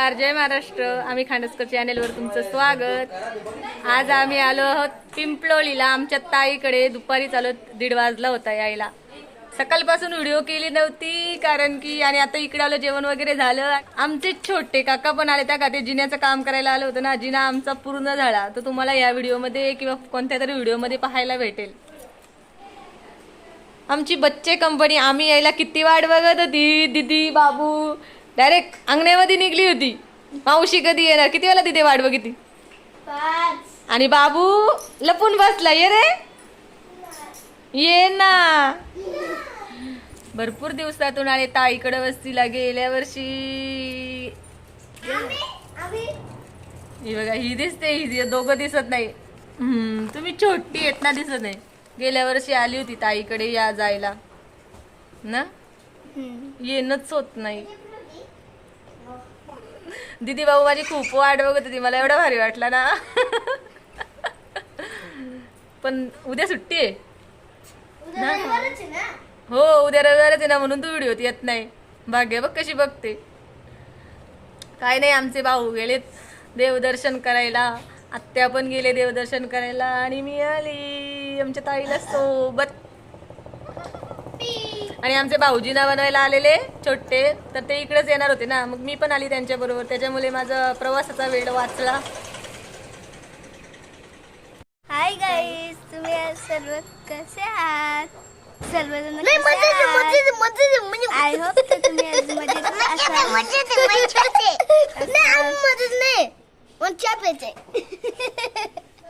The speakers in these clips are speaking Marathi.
नमस्कार जय महाराष्ट्र. आम्ही खांडसकर चॅनेलवर तुमचं स्वागत. आज आम्ही आलो आहोत पिंपलोळीला आमच्या ताईकडे दुपारी चालत दीड वाजला होता यायला. सकाळपासून व्हिडिओ केली नव्हती कारण की आणि आता इकडे आलो जेवण वगैरे झालं. आमचे छोटे काका पण आले. त्या का ते जिन्याचं काम करायला आलं होतं ना. जिना आमचा पूर्ण झाला. तर तुम्हाला या व्हिडिओमध्ये किंवा कोणत्या तरी व्हिडिओमध्ये पाहायला भेटेल. आमची बच्चे कंपनी आम्ही यायला किती वाट बघत होती? दिदी बाबू डायरेक्ट अंगण्यामध्ये निघली होती. मावशी कधी येणार? किती वेळा तिथे वाट बघितली? आणि बाबू लपून बसला. ये रे. ये ना. भरपूर दिवसातून आले ताईकडे वस्तीला गेल्या वर्षी. ही बघा ही दिसते. ही दोघं दिसत नाही. हम्म, तुम्ही छोटी आहेत ना दिसत नाही. गेल्या वर्षी आली होती ताईकडे या जायला. ना? येणंच होत नाही. दिदी भाऊ माझी खूप वाट बघत होती मला एवढा भारी वाटला ना. पण उद्या सुट्टी आहे. ना? हो उद्या रविवारच आहे ना म्हणून तू व्हिडिओ येत नाही. भाग्य बघ कशी बघते. काय नाही आमचे भाऊ गेलेत देवदर्शन करायला. आत्या पण गेले देवदर्शन करायला आणि मी आली आमच्या ताईला सोबत. आणि आमचे भाऊजीना बनवायला आलेले छोटे. तर ते इकडेच येणार होते ना. मग मी पण आली त्यांच्याबरोबर. त्याच्यामुळे माझा प्रवासाचा वेळ वाचला. हाय गाईस तुम्ही आज सर्व कसे आहात? सर्वजण आय होप तर तुम्ही आज मजेत असाल.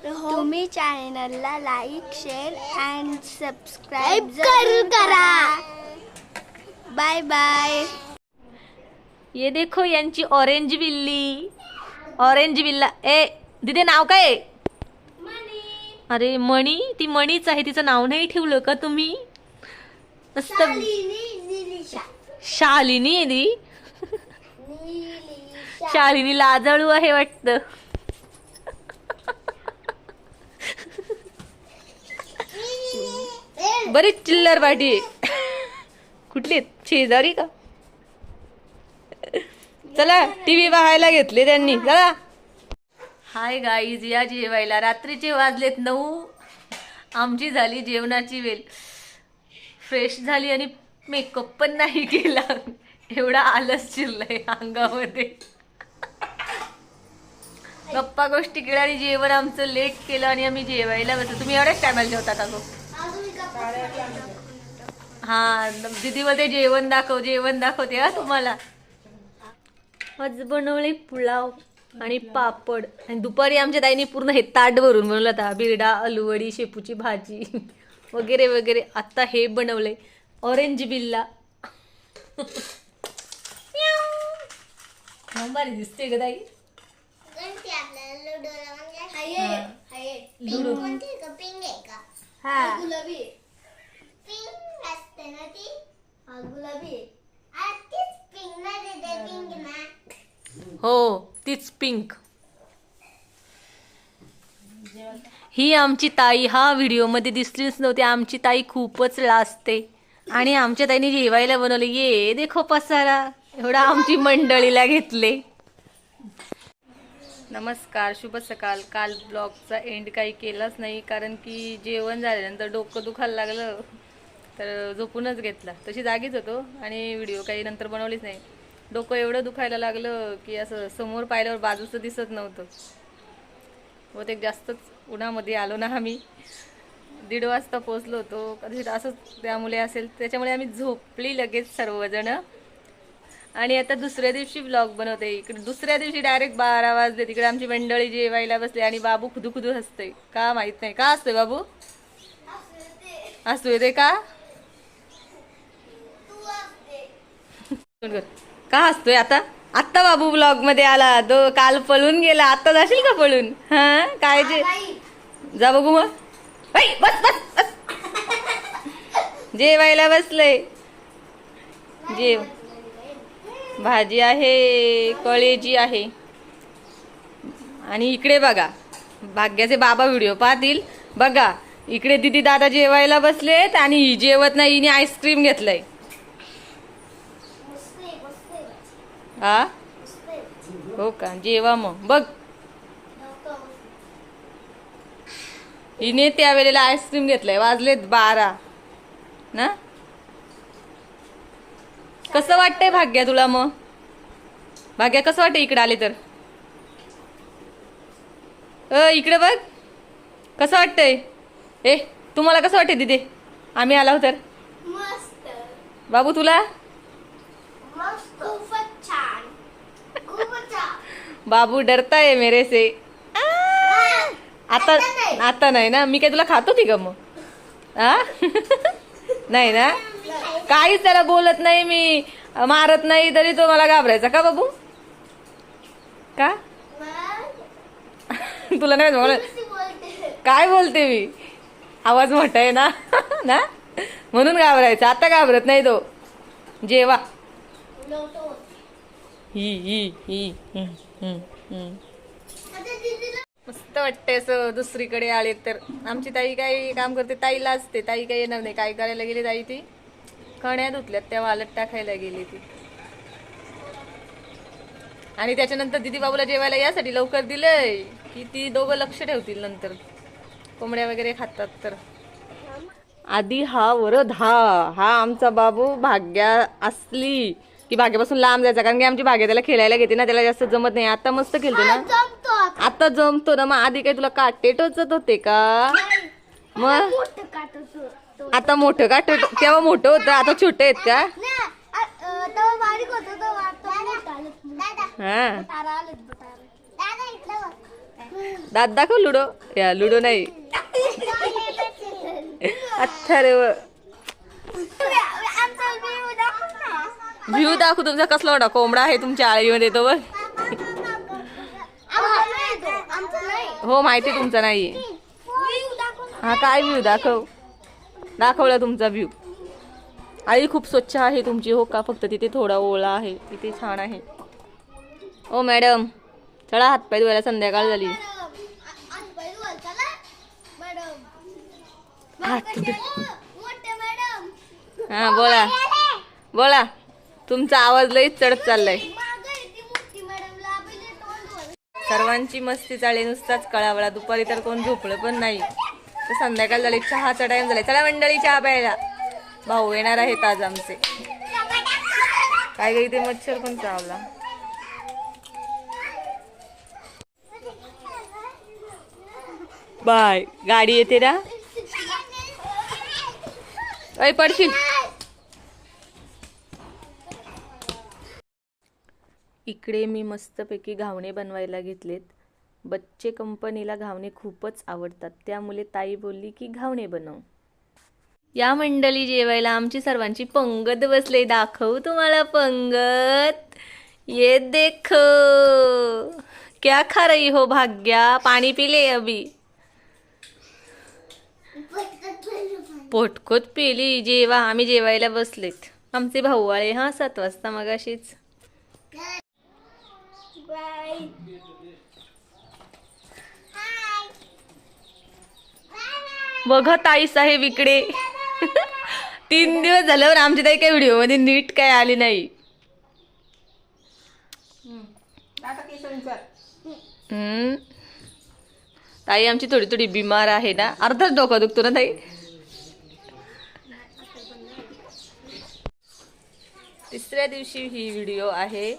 तुम्ही चॅनलला लाईक शेअर अँड सबस्क्राईब जरूर करा. बाय बाय ये देखो यांची ऑरेंज बिल्ली. ऑरेंज बिल्ला. ए दिदे नाव काय? अरे मणी? ती मणीच आहे तिचं नाव नाही ठेवलं का तुम्ही? मस्त. शालिनी आहे ती? शालिनी लाजाळू आहे वाटतं. बरीच चिल्लर पाठी कुठली आहेत? शेजारी का? चला टीव्ही पाहायला घेतले त्यांनी. चला. हाय गाईज या जेवायला. रात्रीचे वाजलेत नऊ. आमची झाली जेवणाची वेळ. फ्रेश झाली आणि मेकअप पण नाही केला. एवढा आलस चिरलाय अंगामध्ये. गप्पा गोष्टी केल्या आणि जेवण आमचं लेट केलं आणि आम्ही जेवायला बसलो. तुम्ही एवढ्याच टायमाला जेवता का गो? हा दीदी मध्ये जेवण दाखव जेवण दाखवते हा तुम्हाला. आज बनवले पुलाव आणि पापड. आणि दुपारी आमच्या ताईने पूर्ण हे ताट भरून बनवलं होता. बिरडा अलूवडी शेपूची भाजी वगैरे वगैरे. आता हे बनवलंय. ऑरेंज बिल्ला. भारी दिसते ग ताई. लुडो. हा. गुलाबी असते ना ती गुलाबी तीच पिंक ना पिंक ना. हो तीच पिंक ही आमची ताई हा व्हिडिओमध्ये दिसलीच नव्हती. आमची ताई खूपच लाजते. आणि आमच्या ताईने जेवायला बनवले. ये देखो पसारा. एवढा आमची मंडळीला घेतले. नमस्कार शुभ सकाळ काल ब्लॉगचा एंड काही केलाच नाही कारण की जेवण झाल्यानंतर डोकं दुखायला लागलं. तर झोपूनच घेतला. तशी जागीच होतो आणि व्हिडिओ काही नंतर बनवलीच नाही. डोकं एवढं दुखायला लागलं की असं समोर पाहिल्यावर बाजूचं दिसत नव्हतं. बहुतेक जास्तच उन्हामध्ये आलो ना आम्ही. दीड वाजता पोचलो होतो. कदाचित असंच त्यामुळे असेल. त्याच्यामुळे आम्ही झोपली लगेच सर्वजणं. आणि आता दुसऱ्या दिवशी ब्लॉग बनवते. इकडे दुसऱ्या दिवशी डायरेक्ट बारा वाजले. तिकडे आमची मंडळी जेवायला बसले आणि बाबू खुदू खुदू हसतोय. का माहीत नाही. का हसतोय बाबू? हसतोय ते का? का हसतोय आता? आत्ता बाबू ब्लॉगमध्ये आला. तो काल पळून गेला. आता जाशील का पळून? हा? काय जे? जा बघू मग. बस बस बस. जेवायला बसलंय. जेव भाजी आहे कळेजी आहे. आणि इकडे बघा. भाग्याचे बाबा व्हिडिओ पाहतील. बघा इकडे दिदी दादा जेवायला बसलेत आणि ही जेवत नाही हिने आईस्क्रीम घेतलंय. हा? हो का? जेवा मग. बघ. हिने त्यावेळेला आईस्क्रीम घेतलंय. वाजलेत बारा. ना? कसं वाटतंय भाग्या तुला मग? भाग्या कसं वाटतं इकडे आले तर? अ इकडे बघ. कसं वाटतंय? ए तुम्हाला कसं वाटतंय तिथे आम्ही आलो तर? बाबू तुला? खूपच छान. खूपच छान. बाबू डरता है मेरे से! आता आता नाही. ना? मी काय तुला खात होती का मग? नाही ना? काहीच त्याला बोलत नाही मी. मारत नाही तरी तो मला घाबरायचा. का बाबू? का? तुला नाही बोलते? काय बोलते मी? आवाज मोठा आहे ना? ना? म्हणून घाबरायचा. आता घाबरत नाही तो. जेवा. मस्त वाटते असं दुसरीकडे आले तर. आमची ताई काही काम करते? ताईला असते. ताई काही येणार नाही. काय करायला गेली ताई ती? कण्या धुतल्यात. त्या वालत टाकायला गेली ती. आणि त्याच्यानंतर दिदी बाबूला जेवायला यासाठी लवकर दिलंय. की ती दोघं लक्ष ठेवतील नंतर. कोंबड्या वगैरे खातात तर. आधी हा वरद हा हा आमचा बाबू भाग्या असली. की भाग्यापासून लांब जायचा. कारण की आमची भाग्या त्याला खेळायला घेते ना त्याला जास्त जमत नाही. आता मस्त खेळते ना. आता. जमतो ना. मग आधी काय तुला काटे टोचत होते का? मग. आता मोठं काटे तेव्हा मोठं होतं. आता छोटे आहेत का. हा. दात दाखव लुडो. या लुडो नाही. अथर्व आमचा view दाखव ना. व्ह्यू दाखव तुमचा कसला मोठा कोंबडा आहे तुमच्या आळीमध्ये तो बघ नाही नाही. हो माहिती तुमचा नाहीये View दाखव ना. हा काय व्ह्यू दाखव दाखवला तुमचा व्ह्यू आळी खूप स्वच्छ आहे तुमची हो का फक्त तिथे थोडा ओळा आहे तिथे छान आहे ओ मॅडम चला हातपाय धुवायला संध्याकाळ झाली. हात. हा बोला बोला तुमचा आवाज लईच चढत चाललाय. सर्वांची मस्ती चालली नुसताच कळावळा. दुपारी तर कोण झोपलं पण नाही. तर संध्याकाळ झाली चहाचा टाइम झालाय. चला मंडळी चहा प्यायला. भाऊ येणार आहेत आज आमचे. काय काही ते मच्छर पण चावला. बाय. गाडी येते ना? पडशील. इकडे मी मस्तपैकी घावणे बनवायला घेतलेत. बच्चे कंपनीला घावणे खूपच आवडतात. त्यामुळे ताई बोलली की घावणे बनव. या मंडळी जेवायला आमची सर्वांची पंगत बसले. दाखवू तुम्हाला पंगत. ये देख. क्या खा रही हो भाग्या? पाणी पिले अभी. पोटकोत पिली. जेवा. आम्ही जेवायला बसलेत. आमचे भाऊ आले हा सात वाजता मगाशीच. बाय. हाय. बघा ताई साहेब इकडे. तीन दिवस झाल्यावर आमची ताई काही व्हिडिओमध्ये नीट काय आली नाही. हम्म. ताई आमची थोडी थोडी बिमार आहे ना. अर्धाच डोकं दुखतो ना ताई? तिसऱ्या दिवशी ही व्हिडिओ आहे.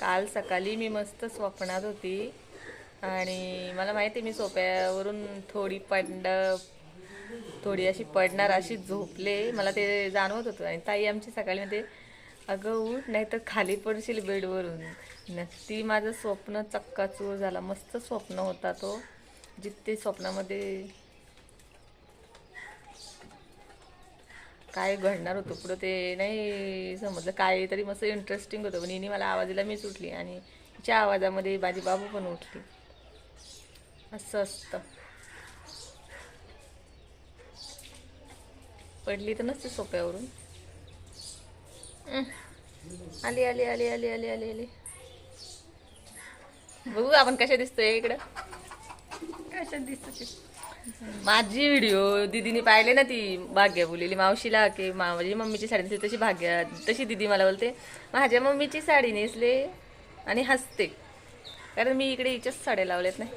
काल सकाळी मी मस्त स्वप्नात होती. आणि मला माहिती आहे मी सोप्यावरून थोडी पड थोडी अशी पडणार अशी झोपले. मला ते जाणवत होतं. आणि ताई आमची सकाळी म्हणते अगं उठ नाही तर खाली पडशील बेडवरून. न ती माझं स्वप्न चक्काचूर झाला. मस्त स्वप्न होता तो. जिथे स्वप्नामध्ये काय घडणार होतं पुढं ते नाही समजलं. काय तरी मस्त इंटरेस्टिंग होतं. पण हिने मला आवाजाला मीच उठली आणि तिच्या आवाजामध्ये माझी बाबू पण उठली. असं असतं. पडली तर नसते सोप्यावरून. आली आली आली आली आली आली आली. बघू आपण कशा दिसतोय इकडं. कशा दिसतो माझी व्हिडिओ दीदीने पाहिले ना ती भाग्या बोललेली. मावशीला की माझी मम्मीची साडी नेसली तशी भाग्या तशी दीदी मला बोलते माझ्या मम्मीची साडी नेसले आणि हसते. कारण मी इकडे हिच्याच साड्या लावल्यात नाही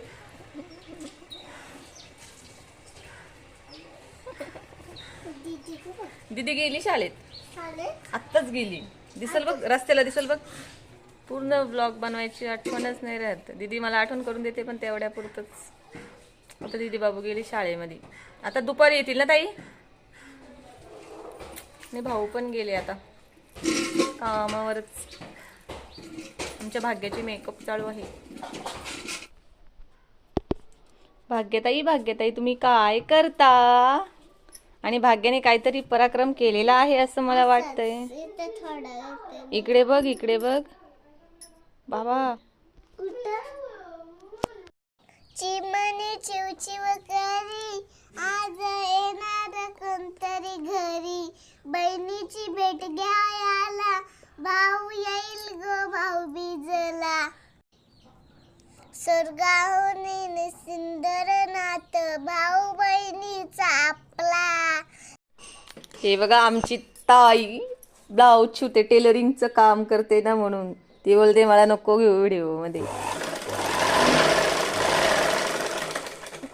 दीदी गेली शाळेत. आत्ताच गेली. दिसल बघ रस्त्याला दिसल बघ. पूर्ण ब्लॉग बनवायची आठवणच नाही राहत. दीदी मला आठवण करून देते पण तेवढ्या पुरतच आता दीदी बाबू गेली शाळेमध्ये. आता दुपारी येतील ना ताई? नाही भाऊ पण गेले आता. कामावरच. आमच्या भाग्याची मेकअप चालू आहे. भाग्यताई भाग्यताई तुम्ही काय करता? आणि भाग्याने काहीतरी पराक्रम केलेला आहे असं मला वाटतंय. इकडे बघ इकडे बघ. बाबा. चिमणी चिवचिव करी. आज येणार कोणतरी घरी. बहिणीची भेट घ्या याला भाऊ येईल गो भाऊ बिजला. स्वर्गाहून सुंदर नात भाऊ बहिणीचा आपला. हे बघा आमची ताई ब्लाऊज शिवते टेलरिंगचं काम करते ना म्हणून. ती बोलते मला नको घेऊ व्हिडिओमध्ये मध्ये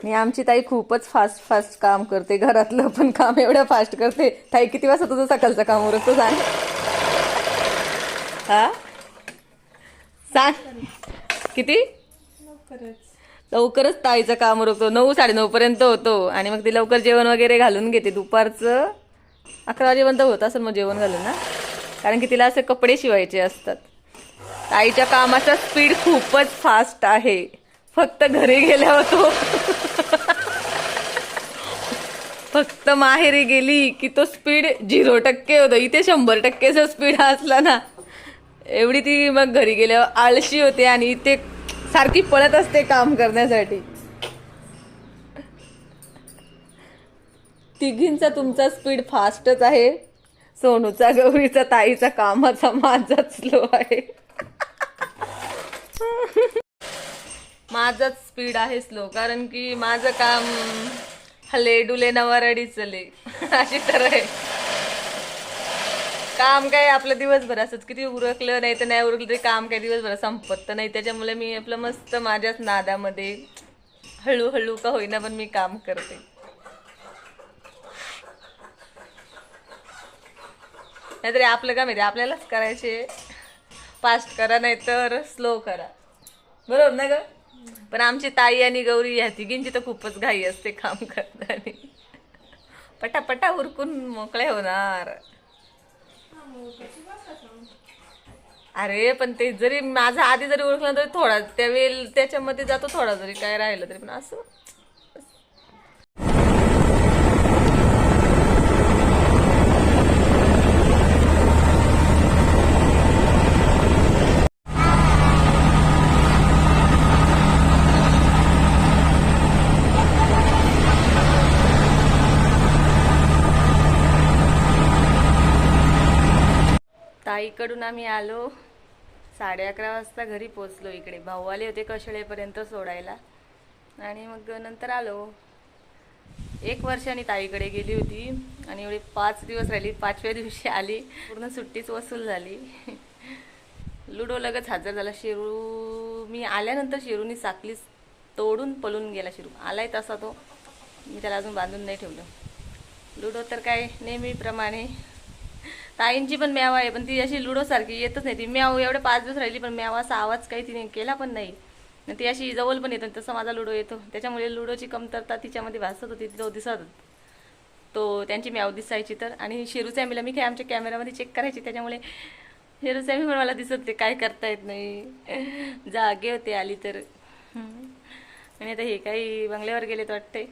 आणि आमची ताई खूपच फास्ट फास्ट काम करते. घरातलं पण काम एवढं फास्ट करते. ताई किती वाजता तुझं सकाळचं काम उरकतो सांग. हा? सांग. किती? लवकरच. ताईचं काम उरकतो. नऊ साडेनऊ पर्यंत होतो. आणि मग ती लवकर जेवण वगैरे घालून घेते. दुपारचं अकरा वाजेपर्यंत होत असेल मग जेवण घालून ना कारण की तिला असे कपडे शिवायचे असतात. ताईच्या कामाचा स्पीड खूपच फास्ट आहे. फक्त घरी गेल्यावर तो फक्त माहेरी गेली की तो स्पीड झिरो टक्के होतो. इथे शंभर टक्केचा स्पीड असला ना एवढी ती मग घरी गेल्यावर आळशी होते आणि इथे सारखी पळत असते काम करण्यासाठी. तिघींचा तुमचा स्पीड फास्टच आहे. सोनूचा गौरीचा ताईचा कामाचा माझाच स्लो आहे. माझाच स्पीड आहे स्लो कारण की माझं काम हले डुले नवाराडी चले अशी तर आहे. काम काय आपलं दिवसभर असंच. किती उरकलं नाही तर नाही उरकलं तरी काम काय दिवसभर संपत तर नाही. त्याच्यामुळे मी आपलं मस्त माझ्याच नादामध्ये हळूहळू का होईना पण मी काम करते. नाहीतरी आपलं काम आहे आपल्यालाच करायचे फास्ट करा नाही तर स्लो करा. बरोबर ना ग? पण आमची ताई आणि गौरी ह्या तिघींची तर खूपच घाई असते काम करताना. पटापटा उरकून मोकळे होणार. अरे पण ते जरी माझा आधी जरी उरकलं तरी थोडा त्यावेळी त्याच्यामध्ये जातो थोडा जरी काय राहिलं तरी पण असं. आईकडून आम्ही आलो. साडे अकरा वाजता घरी पोचलो इकडे. भाऊ आले होते कशळेपर्यंत सोडायला. आणि मग नंतर आलो. एक वर्षाने ताईकडे गेली होती. आणि एवढी पाच दिवस राहिली. पाचव्या दिवशी आली. पूर्ण सुट्टीच वसूल झाली. लुडो लगेच हजर झाला. शिरू मी आल्यानंतर शिरूनी साखलीच तोडून पळून गेला शिरू. आलाय तसा तो. मी त्याला अजून बांधून नाही ठेवलं. लुडो तर काय नेहमीप्रमाणे ताईंची पण म्याव आहे पण ती अशी लुडो सारखी येतच नाही. ती म्याव एवढे पाच दिवस राहिली पण म्यावाचा आवाज काही तिने केला पण नाही. ती अशी जवळ पण येतो आणि माझा लुडो येतो. त्याच्यामुळे लुडोची कमतरता तिच्यामध्ये भासत होती तो दिसत तो त्यांची म्याव दिसायची तर. आणि शेरू सॅमीला मी काय आमच्या कॅमेरामध्ये चेक करायची त्याच्यामुळे शेरू सॅमी पण मला दिसत ते काय करता येत नाही. जागे होते आली तर. आणि आता हे काही बंगल्यावर गेलेत वाटते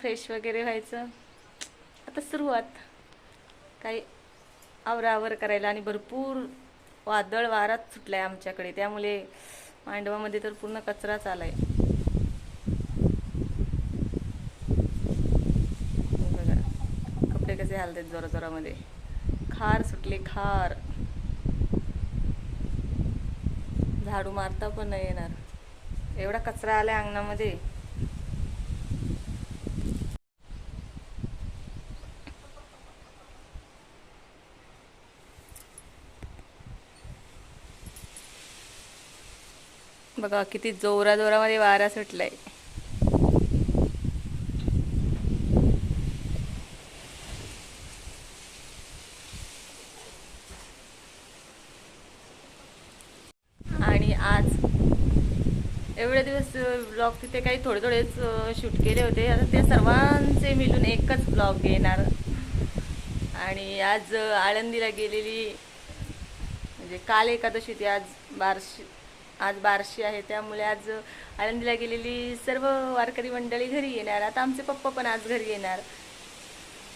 फ्रेश वगैरे व्हायचं. आता सुरुवात. काही आवरावर करायला आणि भरपूर वादळ वारात सुटलाय आमच्याकडे. त्यामुळे मांडवामध्ये तर पूर्ण कचराच आलाय बघा कपडे कसे हालतात जोरा जोरामध्ये खार सुटले खार. झाडू मारता पण नाही येणार. एवढा कचरा आलाय अंगणामध्ये. बघा किती जोरा जोरामध्ये वारा सुटलाय. आणि आज एवढे दिवस ब्लॉग तिथे काही थोडे थोडेच शूट केले होते. आता ते सर्वांचे मिळून एकच ब्लॉग येणार. आणि आज आळंदीला गेलेली म्हणजे काल एकादशी ती आज बारशी आज बारशी आहे त्यामुळे आज आळंदीला गेलेली सर्व वारकरी मंडळी घरी येणार. आता आमचे पप्पा पण आज घरी येणार.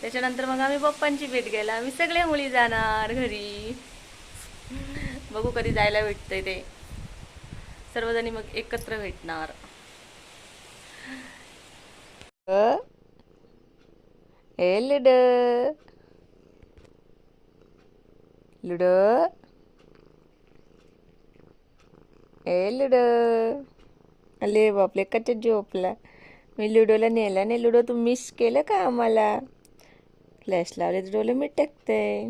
त्याच्यानंतर मग आम्ही पप्पांची भेट घ्यायला. आम्ही सगळ्या मुली जाणार घरी. बघू कधी जायला भेटतंय ते. सर्वजणी मग एकत्र भेटणार. ए लुड. लुड. ए लुडो. अले बापले कच्चा झोपला? मी लुडोला नेला नाही. लुडो तू मिस केलं का आम्हाला? फ्लॅश लावले तर डोले मी टाकते.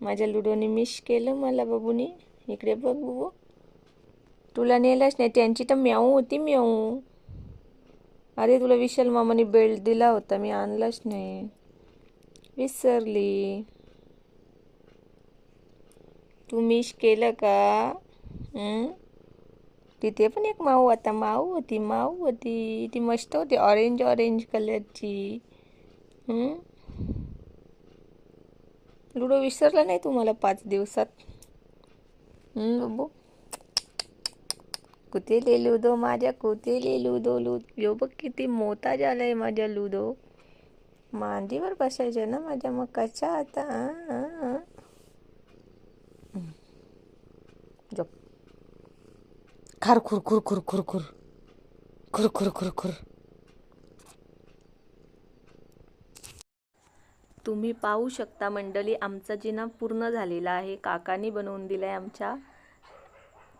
माझ्या लुडोने मिस केलं मला बाबूनी. इकडे बघ बाबू. तुला नेलाच नाही. त्यांची तर म्याऊ होती म्याऊ. अरे तुला विशाल मामाने बेल्ट दिला होता. मी आणलाच नाही. विसरली. तू मिस केलं का? तिथे पण एक माऊ आता माऊ होती माऊ होती. ती मस्त होती ऑरेंज ऑरेंज कलरची लुडो विसरला नाही तुम्हाला पाच दिवसात? हं, बाबू? कुठे लुदो माझ्या कुतेले लुदो लुद यो बघ किती मोठा आहे माझ्या लुदो मांडीवर बसायचं ना माझ्या मग कशा आता खार खुर खुर खुर खुर खुर खुर खुर खुर तुम्ही पाहू शकता मंडळी आमचा जिना पूर्ण झालेला आहे. काकानी बनवून दिला आहे आमच्या.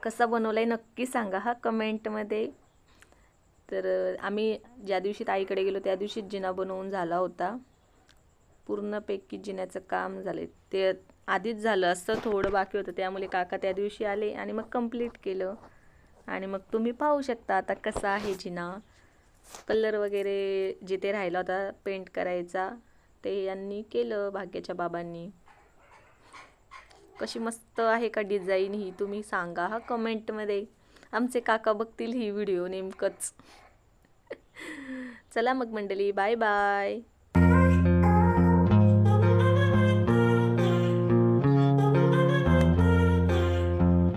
कसा आहे नक्की सांगा हा कमेंटमध्ये. तर आम्ही ज्या दिवशी ताईकडे गेलो त्या दिवशीच जिना बनवून झाला होता. पूर्णपैकी जिन्याचं काम झाले ते आधीच झालं असं थोडं बाकी होतं. त्यामुळे काका त्या दिवशी आले आणि मग कंप्लीट केलं. आणि मग तुम्ही पाहू शकता आता कसा आहे जिना. कलर वगैरे जिथे राहिला होता पेंट करायचा ते यांनी केलं भाग्याच्या बाबांनी. कशी मस्त आहे का डिझाईन ही तुम्ही सांगा हा कमेंटमध्ये आमचे काका बघतील ही व्हिडिओ नेमकंच. चला मग मंडळी बाय बाय